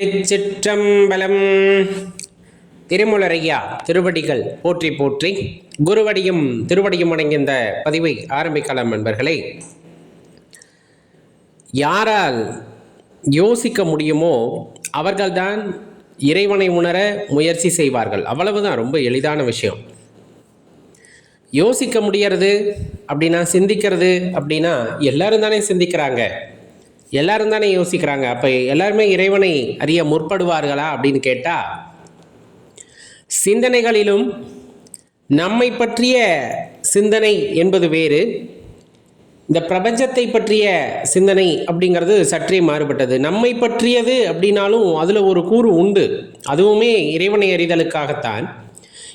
சிற்றம்பலம் திருமுலரையா திருவடிகள் போற்றி போற்றி. குருவடியும் திருவடியும் அடங்கிய இந்த பதிவை ஆரம்பிக்கலாம் நண்பர்களே. யாரால் யோசிக்க முடியுமோ அவர்கள்தான் இறைவனை உணர முயற்சி செய்வார்கள். அவ்வளவுதான் ரொம்ப எளிதான விஷயம். யோசிக்க முடியறது அப்படின்னா சிந்திக்கிறது அப்படின்னா எல்லாரும் தானே சிந்திக்கிறாங்க. எல்லாரும் தானே யோசிக்கிறாங்க. அப்போ எல்லாருமே இறைவனை அறிய முற்படுவார்களா அப்படின்னு கேட்டால் சிந்தனைகளிலும் நம்மை பற்றிய சிந்தனை என்பது வேறு. இந்த பிரபஞ்சத்தை பற்றிய சிந்தனை அப்படிங்கிறது சற்றே மாறுபட்டது. நம்மை பற்றியது அப்படின்னாலும் அதில் ஒரு கூறு உண்டு. அதுவுமே இறைவனை அறிதலுக்காகத்தான்.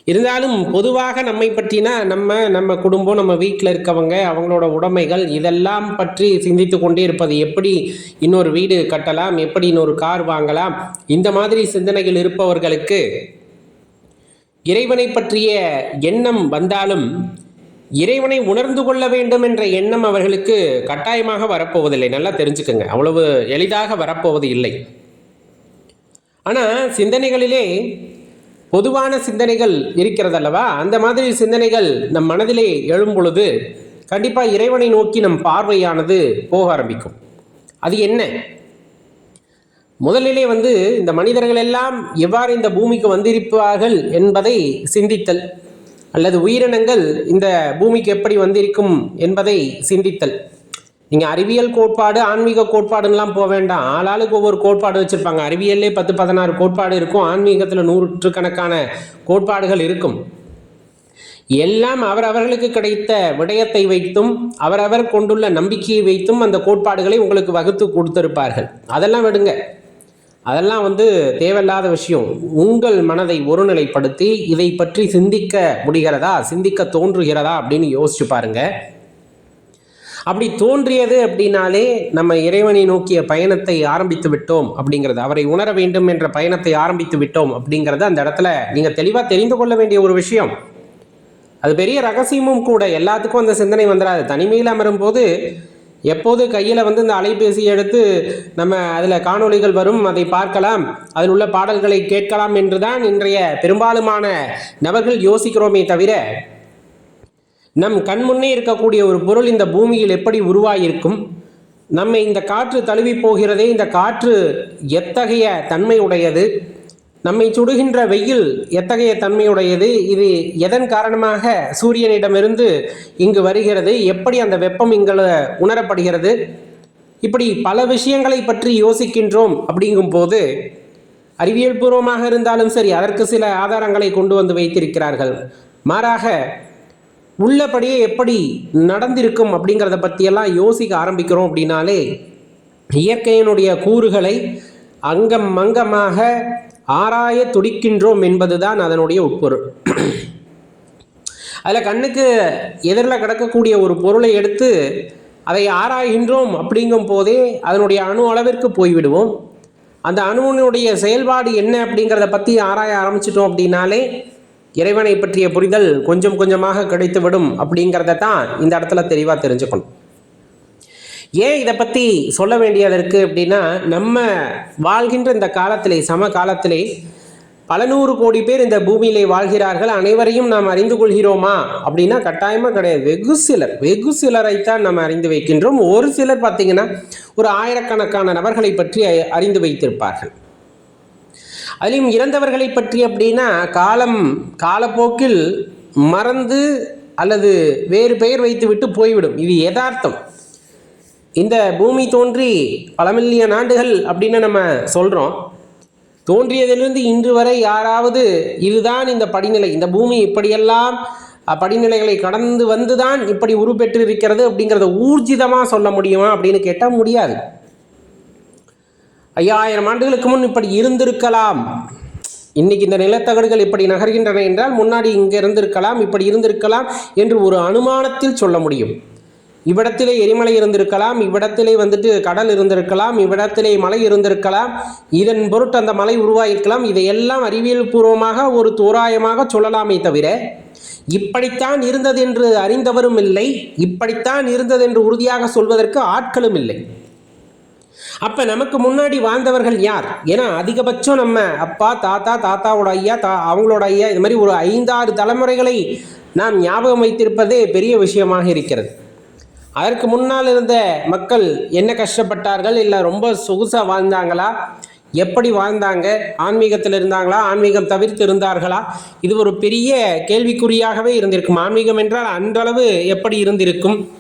இருந்தாலும் பொதுவாக நம்மை பற்றினா நம்ம நம்ம குடும்பம் நம்ம வீட்டில் இருக்கவங்க அவங்களோட உடைமைகள் இதெல்லாம் பற்றி சிந்தித்து கொண்டே இருப்பது எப்படி இன்னொரு வீடு கட்டலாம் எப்படி இன்னொரு கார் வாங்கலாம் இந்த மாதிரி சிந்தனைகள் இருப்பவர்களுக்கு இறைவனை பற்றிய எண்ணம் வந்தாலும் இறைவனை உணர்ந்து கொள்ள வேண்டும் என்ற எண்ணம் அவர்களுக்கு கட்டாயமாக வரப்போவதில்லை. நல்லா தெரிஞ்சுக்கோங்க. அவ்வளவு எளிதாக வரப்போவது இல்லை. ஆனால் சிந்தனைகளிலே பொதுவான சிந்தனைகள் இருக்கிறதல்லவா? அந்த மாதிரி சிந்தனைகள் நம் மனதிலே எழும் பொழுது கண்டிப்பாக இறைவனை நோக்கி நம் பார்வையானது போக ஆரம்பிக்கும். அது என்ன? முதலிலே வந்து இந்த மனிதர்கள் எல்லாம் எவ்வாறு இந்த பூமிக்கு வந்திருப்பார்கள் என்பதை சிந்தித்தல் அல்லது உயிரினங்கள் இந்த பூமிக்கு எப்படி வந்திருக்கும் என்பதை சிந்தித்தல். நீங்கள் அறிவியல் கோட்பாடு ஆன்மீக கோட்பாடுலாம் போக வேண்டாம். ஆளாளுக்கு ஒவ்வொரு கோட்பாடு வச்சுருப்பாங்க. அறிவியல்லே பத்து பதினாறு கோட்பாடு இருக்கும். ஆன்மீகத்தில் நூற்றுக்கணக்கான கோட்பாடுகள் இருக்கும். எல்லாம் அவரவர்களுக்கு கிடைத்த விடயத்தை வைத்தும் அவரவர் கொண்டுள்ள நம்பிக்கையை வைத்தும் அந்த கோட்பாடுகளை உங்களுக்கு வகுத்து கொடுத்திருப்பார்கள். அதெல்லாம் விடுங்க. அதெல்லாம் வந்து தேவையில்லாத விஷயம். உங்கள் மனதை ஒருநிலைப்படுத்தி இதை பற்றி சிந்திக்க முடிகிறதா? சிந்திக்க தோன்றுகிறதா? அப்படின்னு யோசிச்சு பாருங்கள் அப்படி தோன்றியது அப்படின்னாலே நம்ம இறைவனை நோக்கிய பயணத்தை ஆரம்பித்து விட்டோம் அப்படிங்கிறது அவரை உணர வேண்டும் என்ற பயணத்தை ஆரம்பித்து விட்டோம் அப்படிங்கிறது அந்த இடத்துல நீங்கள் தெளிவாக தெரிந்து கொள்ள வேண்டிய ஒரு விஷயம். அது பெரிய ரகசியமும் கூட எல்லாத்துக்கும் அந்த சிந்தனை வந்துடாது தனிமையில் அமரும் போது எப்போது கையில் வந்து இந்த அலைபேசி எடுத்து நம்ம அதில் காணொளிகள் வரும் அதை பார்க்கலாம் அதில் உள்ள பாடல்களை கேட்கலாம் என்றுதான் இன்றைய பெரும்பாலுமான நபர்கள் யோசிக்கிறோமே தவிர நம் கண்முன்னே இருக்கக்கூடிய ஒரு பொருள் இந்த பூமியில் எப்படி உருவாகியிருக்கும் நம்மை இந்த காற்று தழுவி போகிறதே இந்த காற்று எத்தகைய தன்மை உடையது நம்மை சுடுகின்ற வெயில் எத்தகைய தன்மையுடையது? இது எதன் காரணமாக சூரியனிடமிருந்து இங்கு வருகிறது? எப்படி அந்த வெப்பம் இங்கே உணரப்படுகிறது? இப்படி பல விஷயங்களை பற்றி யோசிக்கின்றோம் அப்படிங்கும் போது அறிவியல் பூர்வமாக இருந்தாலும் சரி அதற்கு சில ஆதாரங்களை கொண்டு வந்து வைத்திருக்கிறார்கள். மாறாக உள்ளபடியே எப்படி நடந்திருக்கும் அப்படிங்கிறத பற்றியெல்லாம் யோசிக்க ஆரம்பிக்கிறோம் அப்படின்னாலே இயற்கையினுடைய கூறுகளை அங்கம் மங்கமாக ஆராய துடிக்கின்றோம் என்பதுதான் அதனுடைய உட்பொருள். அதில் கண்ணுக்கு எதிரில் கிடக்கக்கூடிய ஒரு பொருளை எடுத்து அதை ஆராய்கின்றோம் அப்படிங்கும் போதே அதனுடைய அணு அளவிற்கு போய்விடுவோம். அந்த அணுவினுடைய செயல்பாடு என்ன அப்படிங்கிறத பற்றி ஆராய ஆரம்பிச்சிட்டோம் அப்படின்னாலே இறைவனை பற்றிய புரிதல் கொஞ்சம் கொஞ்சமாக கிடைத்துவிடும் அப்படிங்கிறத தான் இந்த இடத்துல தெளிவாக தெரிஞ்சுக்கணும். ஏன் இதை பற்றி சொல்ல வேண்டியது இருக்குது அப்படின்னா நம்ம வாழ்கின்ற இந்த காலத்திலே சம காலத்திலே பல நூறு கோடி பேர் இந்த பூமியிலே வாழ்கிறார்கள். அனைவரையும் நாம் அறிந்து கொள்கிறோமா? அப்படின்னா கட்டாயமாக கிடையாது. வெகு சிலர் வெகு சிலரைத்தான் நாம் அறிந்து வைக்கின்றோம். ஒரு சிலர் பார்த்திங்கன்னா ஒரு ஆயிரக்கணக்கான நபர்களை பற்றி அறிந்து வைத்திருப்பார்கள். அதிலும் இறந்தவர்களை பற்றி அப்படின்னா காலம் காலப்போக்கில் மறந்து அல்லது வேறு பெயர் வைத்துவிட்டு போய்விடும். இது யதார்த்தம். இந்த பூமி தோன்றி பல மில்லியன் ஆண்டுகள் அப்படின்னு நம்ம சொல்கிறோம் தோன்றியதிலிருந்து இன்று வரை யாராவது இதுதான் இந்த படிநிலை. இந்த பூமி இப்படியெல்லாம் படிநிலைகளை கடந்து வந்து தான் இப்படி உருப்பெற்று இருக்கிறது அப்படிங்கிறத ஊர்ஜிதமாக சொல்ல முடியுமா அப்படின்னு கேட்டால் முடியாது. ஐயாயிரம் ஆண்டுகளுக்கு முன் இப்படி இருந்திருக்கலாம். இன்னைக்கு இந்த நிலத்தகடுகள் இப்படி நகர்கின்றன என்றால் முன்னாடி இங்கே இருந்திருக்கலாம் இப்படி இருந்திருக்கலாம் என்று ஒரு அனுமானத்தில் சொல்ல முடியும். இவ்விடத்திலே எரிமலை இருந்திருக்கலாம் இவ்விடத்திலே வந்துட்டு கடல் இருந்திருக்கலாம் இவ்விடத்திலே மலை இருந்திருக்கலாம். இதன் பொருட்டு அந்த மலை உருவாயிருக்கலாம். இதையெல்லாம் அறிவியல் பூர்வமாக ஒரு தோராயமாக சொல்லலாமே தவிர இப்படித்தான் இருந்தது என்று அறிந்தவரும் இல்லை இப்படித்தான் இருந்தது என்று உறுதியாக சொல்வதற்கு ஆட்களும் இல்லை. அப்போ நமக்கு முன்னாடி வாழ்ந்தவர்கள் யார்? ஏன்னா அதிகபட்சம் நம்ம அப்பா தாத்தா தாத்தாவோட ஐயா தா அவங்களோட ஐயா இது மாதிரி ஒரு ஐந்தாறு தலைமுறைகளை நாம் ஞாபகம் வைத்திருப்பதே பெரிய விஷயமாக இருக்கிறது. அதற்கு முன்னால் இருந்த மக்கள் என்ன கஷ்டப்பட்டார்கள்? இல்லை ரொம்ப சொகுசாக வாழ்ந்தாங்களா? எப்படி வாழ்ந்தாங்க? ஆன்மீகத்தில் இருந்தாங்களா? ஆன்மீகம் தவிர்த்து இருந்தார்களா? இது ஒரு பெரிய கேள்விக்குறியாகவே இருந்திருக்கும். ஆன்மீகம் என்றால் அன்றளவு எப்படி இருந்திருக்கும்?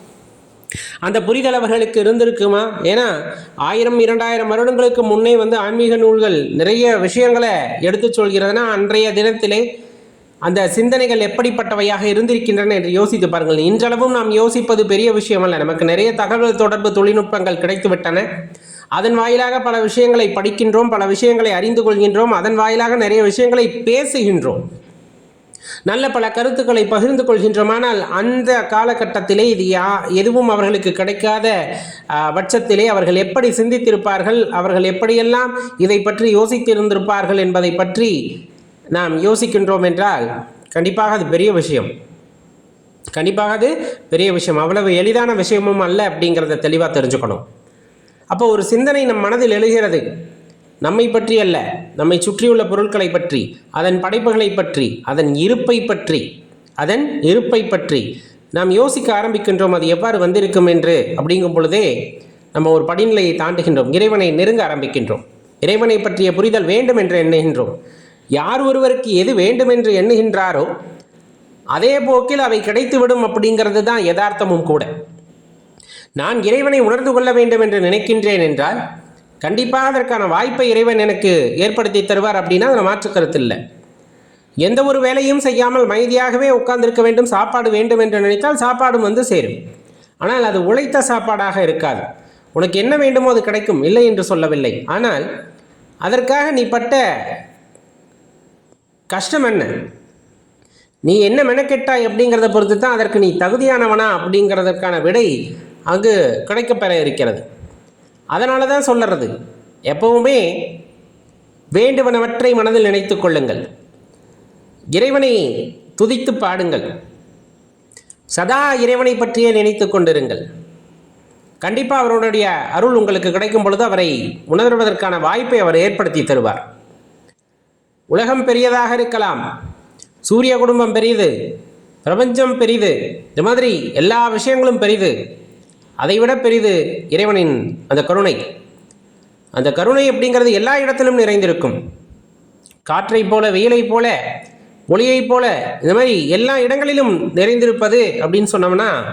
அந்த புரிதல் அவர்களுக்கு இருந்திருக்குமா? ஏன்னா ஆயிரம் இரண்டாயிரம் வருடங்களுக்கு முன்னே வந்து ஆன்மீக நூல்கள் நிறைய விஷயங்களை எடுத்து சொல்கிறதுனா அன்றைய தினத்திலே அந்த சிந்தனைகள் எப்படிப்பட்டவையாக இருந்திருக்கின்றன என்று யோசித்து பாருங்கள். இன்றளவும் நாம் யோசிப்பது பெரிய விஷயம் அல்ல நமக்கு நிறைய தகவல் தொடர்பு தொழில்நுட்பங்கள் கிடைத்துவிட்டன அதன் வாயிலாக பல விஷயங்களை படிக்கின்றோம் பல விஷயங்களை அறிந்து கொள்கின்றோம் அதன் வாயிலாக நிறைய விஷயங்களை பேசுகின்றோம். நல்ல பல கருத்துக்களை பகிர்ந்து கொள்கின்றமானால் அந்த காலகட்டத்திலே இது யா எதுவும் அவர்களுக்கு கிடைக்காத பட்சத்திலே அவர்கள் எப்படி சிந்தித்திருப்பார்கள் அவர்கள் எப்படியெல்லாம் இதை பற்றி யோசித்திருந்திருப்பார்கள் என்பதை பற்றி நாம் யோசிக்கின்றோம் என்றால் கண்டிப்பாக அது பெரிய விஷயம். கண்டிப்பாக அது பெரிய விஷயம். அவ்வளவு எளிதான விஷயமும் அல்ல அப்படிங்கிறத தெளிவாக தெரிஞ்சுக்கணும். அப்போ ஒரு சிந்தனை நம் மனதில் எழுகிறது. நம்மை பற்றி அல்ல நம்மை சுற்றியுள்ள பொருட்களை பற்றி அதன் படைப்புகளை பற்றி அதன் இருப்பை பற்றி அதன் இருப்பை பற்றி. நாம் யோசிக்க ஆரம்பிக்கின்றோம் அது எவ்வாறு வந்திருக்கும் என்று. அப்படிங்கும் பொழுதே நம்ம ஒரு படிநிலையை தாண்டுகின்றோம் இறைவனை நெருங்க ஆரம்பிக்கின்றோம். இறைவனை பற்றிய புரிதல் வேண்டும் என்று எண்ணுகின்றோம். யார் ஒருவருக்கு எது வேண்டும் என்று எண்ணுகின்றாரோ அதே போக்கில் அவை கிடைத்துவிடும் அப்படிங்கிறது தான் யதார்த்தமும் கூட. நான் இறைவனை உணர்ந்து கொள்ள வேண்டும் என்று நினைக்கின்றேன் என்றால் கண்டிப்பாக அதற்கான வாய்ப்பை இறைவன் எனக்கு ஏற்படுத்தி தருவார் அப்படின்னா அதில் மாற்று கருத்து இல்லை. எந்த ஒரு வேலையும் செய்யாமல் மைதியாகவே உட்கார்ந்திருக்க வேண்டும் சாப்பாடு வேண்டும் என்று நினைத்தால் சாப்பாடும் வந்து சேரும். ஆனால் அது உழைத்த சாப்பாடாக இருக்காது. உனக்கு என்ன வேண்டுமோ அது கிடைக்கும் இல்லை என்று சொல்லவில்லை. ஆனால் அதற்காக நீ பட்ட கஷ்டம் என்ன? நீ என்ன மெனக்கெட்டாய் அப்படிங்கிறத பொறுத்து தான் அதற்கு நீ தகுதியானவனா அப்படிங்கிறதற்கான விடை அங்கு கிடைக்கப்பெற இருக்கிறது. அதனால தான் சொல்லுறது. எப்பவுமே வேண்டுவனவற்றை மனதில் நினைத்து கொள்ளுங்கள். இறைவனை துதித்து பாடுங்கள். சதா இறைவனை பற்றியே நினைத்து கொண்டிருங்கள். கண்டிப்பாக அவருடைய அருள் உங்களுக்கு கிடைக்கும் பொழுது அவரை உணர்வதற்கான வாய்ப்பை அவர் ஏற்படுத்தி தருவார். உலகம் பெரியதாக இருக்கலாம். சூரிய குடும்பம் பெரியது. பிரபஞ்சம் பெரிது. இந்த மாதிரி எல்லா விஷயங்களும் பெரிது. அதைவிட பெரிது இறைவனின் அந்த கருணை. அந்த கருணை அப்படிங்கிறது எல்லா இடத்திலும் நிறைந்திருக்கும். காற்றைப் போல வெயிலைப் போல ஒளியைப் போல இந்த மாதிரி எல்லா இடங்களிலும் நிறைந்திருப்பது அப்படின்னு சொன்னோம்னா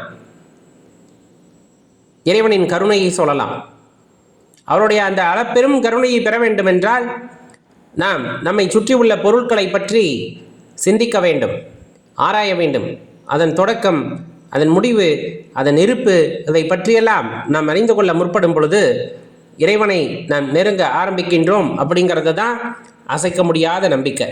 இறைவனின் கருணையை சொல்லலாம். அவருடைய அந்த அளப்பெரும் கருணையை பெற வேண்டுமென்றால் நாம் நம்மை சுற்றியுள்ள பொருட்களை பற்றி சிந்திக்க வேண்டும் ஆராய வேண்டும். அதன் தொடக்கம் அதன் முடிவு அதன் இருப்பு இதை பற்றியெல்லாம் நாம் அறிந்து கொள்ள முற்படும் பொழுது இறைவனை நாம் நெருங்க ஆரம்பிக்கின்றோம் அப்படிங்கிறது தான் அசைக்க முடியாத நம்பிக்கை.